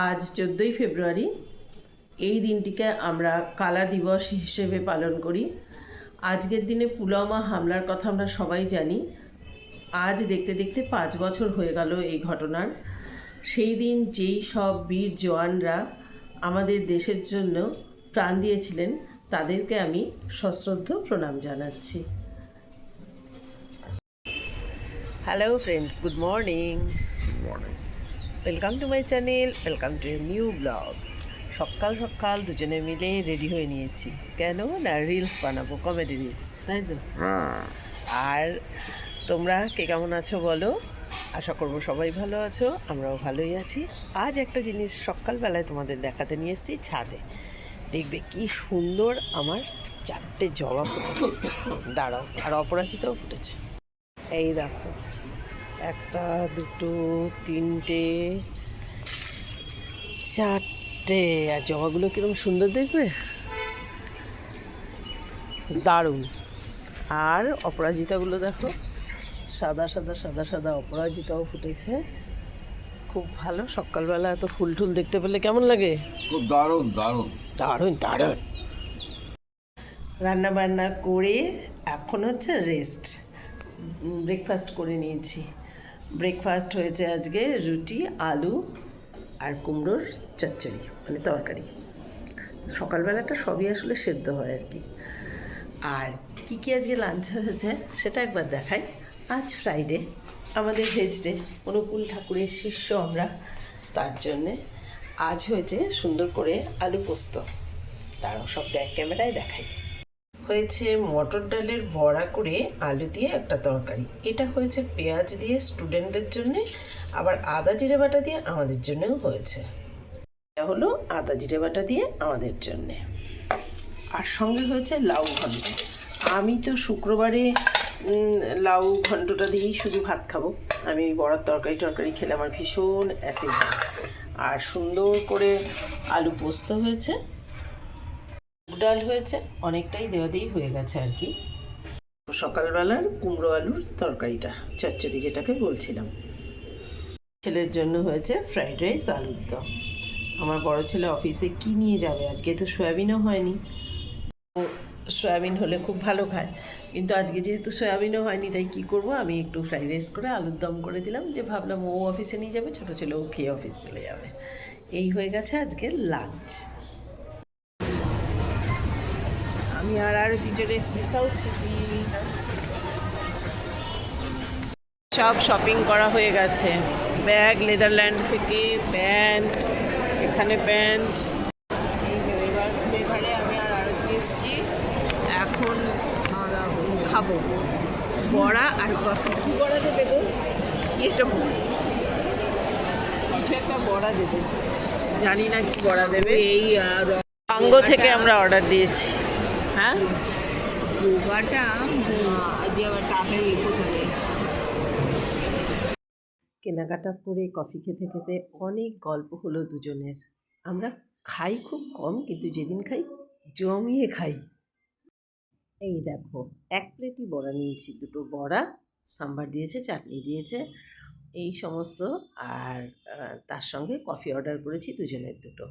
আজ চোদ্দোই ফেব্রুয়ারি এই দিনটিকে আমরা কালা দিবস হিসেবে পালন করি। আজকের দিনে পুলওয়ামা হামলার কথা আমরা সবাই জানি। আজ দেখতে দেখতে পাঁচ বছর হয়ে গেল এই ঘটনার। সেই দিন যেই সব বীর জওয়ানরা আমাদের দেশের জন্য প্রাণ দিয়েছিলেন তাদেরকে আমি সশ্রদ্ধ প্রণাম জানাচ্ছি। Hello friends good morning morning welcome to my channel welcome to a new blog সকাল সকাল দুজনে মিলে রেডি হয়ে নিয়েছি। কেন? না রিলস বানাবো কমেডি রিলস তাই তো? হ্যাঁ। আর তোমরা কে কেমন আছো বলো? আশা করব সবাই ভালো আছো আমরাও ভালোই আছি। আজ একটা জিনিস সকালবেলায় তোমাদের দেখাতে নিয়ে এসেছি ছাদে। দেখবে কি সুন্দর আমার চারটে জবা ফুটেছে। দাঁড়াও আর অপরাজিতাও ফুটেছে। এই দেখো একটা দুটো তিনটে চারটে। আর জবাগুলো কীরকম সুন্দর দেখবে? দারুণ। আর অপরাজিতাগুলো দেখো সাদা সাদা সাদা সাদা অপরাজিতাও ফুটেছে। খুব ভালো সকালবেলা এত ফুল টুল দেখতে পেলে কেমন লাগে? খুব দারুণ দারুণ। দারুণ দারুণ। রান্না বান্না করে এখন হচ্ছে রেস্ট ব্রেকফাস্ট করে নিয়েছি। ব্রেকফাস্ট হয়েছে আজকে রুটি, আলু আর কুমড়োর চচ্চড়ি মানে তরকারি। সকালবেলাটা সবই আসলে সেদ্ধ হয় আর কি। আর কী কী আজকে লাঞ্চ হয়েছে সেটা একবার দেখাই। আজ ফ্রাইডে আমাদের ভেজ ডে অনুকূল ঠাকুরের শিষ্য আমরা। তার জন্যে আজ হয়েছে সুন্দর করে আলু পোস্ত। তারাও সব ব্যাক ক্যামেরায় দেখাই। হয়েছে মটর ডালের বড়া করে আলু দিয়ে একটা তরকারি। এটা হয়েছে পেঁয়াজ দিয়ে স্টুডেন্টদের জন্যে, আবার আদা জিরে বাটা দিয়ে আমাদের জন্যও হয়েছে। এটা হলো আদা জিরে বাটা দিয়ে আমাদের জন্যে। আর সঙ্গে হয়েছে লাউ ঘন্ট। আমি তো শুক্রবারে লাউ ঘন্টটা দিয়েই শুধু ভাত খাব। আমি বড়ার তরকারি টরকারি খেলে আমার ভীষণ অ্যাসিড আর সুন্দর করে আলু পোস্ত হয়েছে। ডাল হয়েছে অনেকটাই দেওয়া দিয়েই হয়ে গেছে আর কি। সকালবেলার কুমড়ো আলুর তরকারিটা চচ্চড়ি যেটাকে বলছিলাম। ছেলের জন্য হয়েছে ফ্রাইড রাইস আলুর দম। আমার বড় ছেলে অফিসে কি নিয়ে যাবে? আজকে তো সয়াবিনও হয়নি। ও সয়াবিন হলে খুব ভালো খায়। কিন্তু আজকে যেহেতু সয়াবিনও হয়নি তাই কি করব? আমি একটু ফ্রাইড রাইস করে আলুর দম করে দিলাম। যে ভাবলাম ও অফিসে নিয়ে যাবে ছোটো ছেলে ও খেয়ে অফিস চলে যাবে। এই হয়ে গেছে আজকে লাঞ্চ আমি আর আরতি চলে এসেছি সাউথ সিটি সব শপিং করা হয়ে গেছে। ব্যাগ নেদারল্যান্ড থেকে প্যান্ট এখানে প্যান্ট এবার এবারে আমি আর আরতি এসেছি। এখন খাব। বড়া আর কফি। কী বড়া দেবে গো? বড়া? কিছু একটা বড়া দেবে। জানি না কি বড়া দেবে। এই আঙ্গ থেকে আমরা অর্ডার দিয়েছি। হ্যাঁ? যোগাটা ইয়ে কেনাকাটা করে কফি খেতে খেতে অনেক গল্প হলো দুজনের। আমরা খাই খুব কম কিন্তু যেদিন খাই জমিয়ে খাই। এই দেখো এক প্লেটই বড়া নিয়েছি। দুটো বড়া সাম্বার দিয়েছে চাটনি দিয়েছে এই সমস্ত। আর তার সঙ্গে কফি অর্ডার করেছি দুজনের দুটো।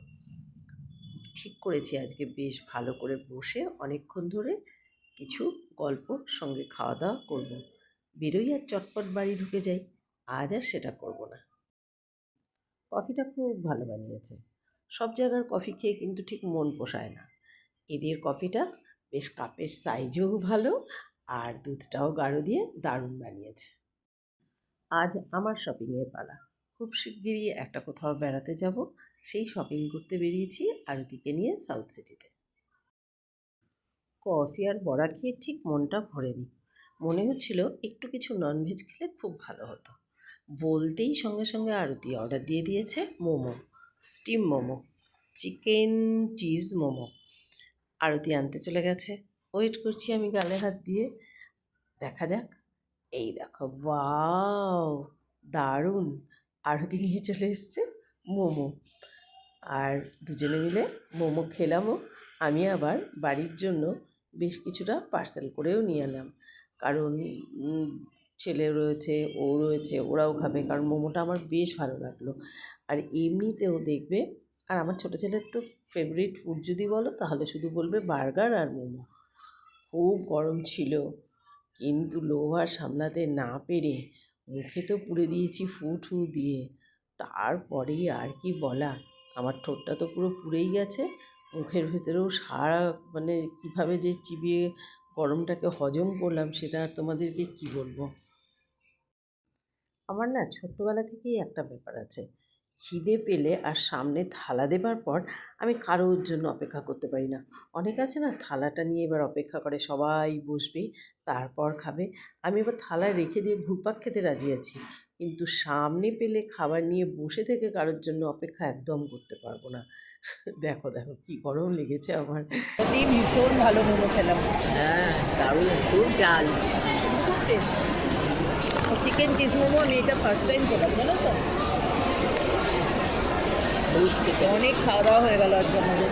ঠিক করেছি। আজকে বেশ ভালো করে বসে অনেকক্ষণ ধরে কিছু গল্প সঙ্গে খাওয়া দাওয়া করব। বেরোই আর চটপট বাড়ি ঢুকে যাই। আজ আর সেটা করব না। কফিটা খুব ভালো বানিয়েছে। সব জায়গার কফি খেয়ে কিন্তু ঠিক মন পোষায় না। এদের কফিটা বেশ কাপের সাইজও ভালো আর দুধটাও গাঢ় দিয়ে দারুণ বানিয়েছে। আজ আমার শপিংয়ের পালা। খুব শিগগিরই একটা কোথাও বেড়াতে যাব। সেই শপিং করতে বেরিয়েছি আরতিকে নিয়ে সাউথ সিটিতে কফি আর বড়া খেয়ে ঠিক মনটা ভরেনি। মনে হচ্ছিল একটু কিছু ননভেজ খেলে খুব ভালো হতো। বলতেই সঙ্গে সঙ্গে আরতি অর্ডার দিয়ে দিয়েছে momo steam momo chicken cheese momo. Arti আনতে চলে গেছে। ওয়েট করছি আমি গালে হাত দিয়ে। দেখা যাক। এই দেখো ওয়াও দারুণ। আরতি নিয়ে চলে এসছে মোমো। আর দুজনে মিলে মোমো খেলামও। আমি আবার বাড়ির জন্য বেশ কিছুটা পার্সেল করেও নিয়ে এলাম। কারণ ছেলে রয়েছে, ও রয়েছে, ওরাও খাবে। কারণ মোমোটা আমার বেশ ভালো লাগল। আর এমনিতেও দেখবে, আর আমার ছোটো ছেলের তো ফেভারিট ফুড যদি বলো, তাহলে শুধু বলবে বার্গার আর মোমো। খুব গরম ছিল, কিন্তু লোহার সামলাতে না পেরে মুখে তো পুড়ে দিয়েছি ফু ঠু দিয়ে। তারপরেই আর কি বলা। আমার ঠোঁটটা তো পুরো পুড়েই গেছে। মুখের ভেতরেও সারা মানে কীভাবে যে চিবিয়ে গরমটাকে হজম করলাম সেটা আর তোমাদেরকে কী বলব? আমার না ছোট্টবেলা থেকেই একটা ব্যাপার আছে। খিদে পেলে আর সামনে থালা দেবার পর আমি কারোর জন্য অপেক্ষা করতে পারি না। অনেক আছে না থালাটা নিয়ে এবার অপেক্ষা করে, সবাই বসবে, তারপর খাবে। আমি এবার থালায় রেখে দিয়ে ঘুরপাক খেতে রাজি আছি। কিন্তু সামনে পেলে খাবার নিয়ে বসে থেকে কারোর জন্য অপেক্ষা একদম করতে পারব না। দেখো দেখো কি গরম লেগেছে আমার। ভীষণ ভালো মোমো খেলাম। হ্যাঁ দারুণ খুব জাল খুব টেস্ট চিকেন চিজ মোমো আমি এটা ফার্স্ট টাইম খেলাম জানো তো? অনেক খাওয়া দাওয়া হয়ে গেল আজকে আমাদের।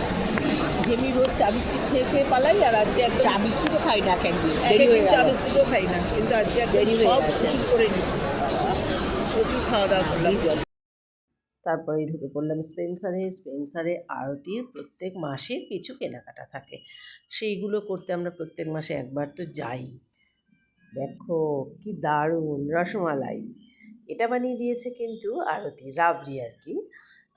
যেমি রোজ চা বিস্কিট খেয়ে খেয়ে পালাই আর আজকে একদম চা বিস্কুটও খাই না কেন চা বিস্কুটও খাই না। কিন্তু আজকে দেরি সব। করে নিচ্ছি। প্রচুর খাওয়া দাওয়া করলাম। তারপরে ঢুকে পড়লাম স্পেন্সারে। স্পেন্সারে আরতির প্রত্যেক মাসের কিছু কেনাকাটা থাকে। সেইগুলো করতে আমরা প্রত্যেক মাসে একবার তো যাই। দেখো, কি দারুণ রসমালাই। এটা বানিয়ে দিয়েছে কিন্তু আরতি, রাবড়ি আর কি।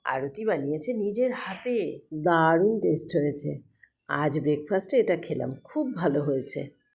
আরতি বানিয়েছে নিজের হাতে। দারুণ টেস্ট হয়েছে। আজ ব্রেকফাস্টে এটা খেলাম। খুব ভালো হয়েছে।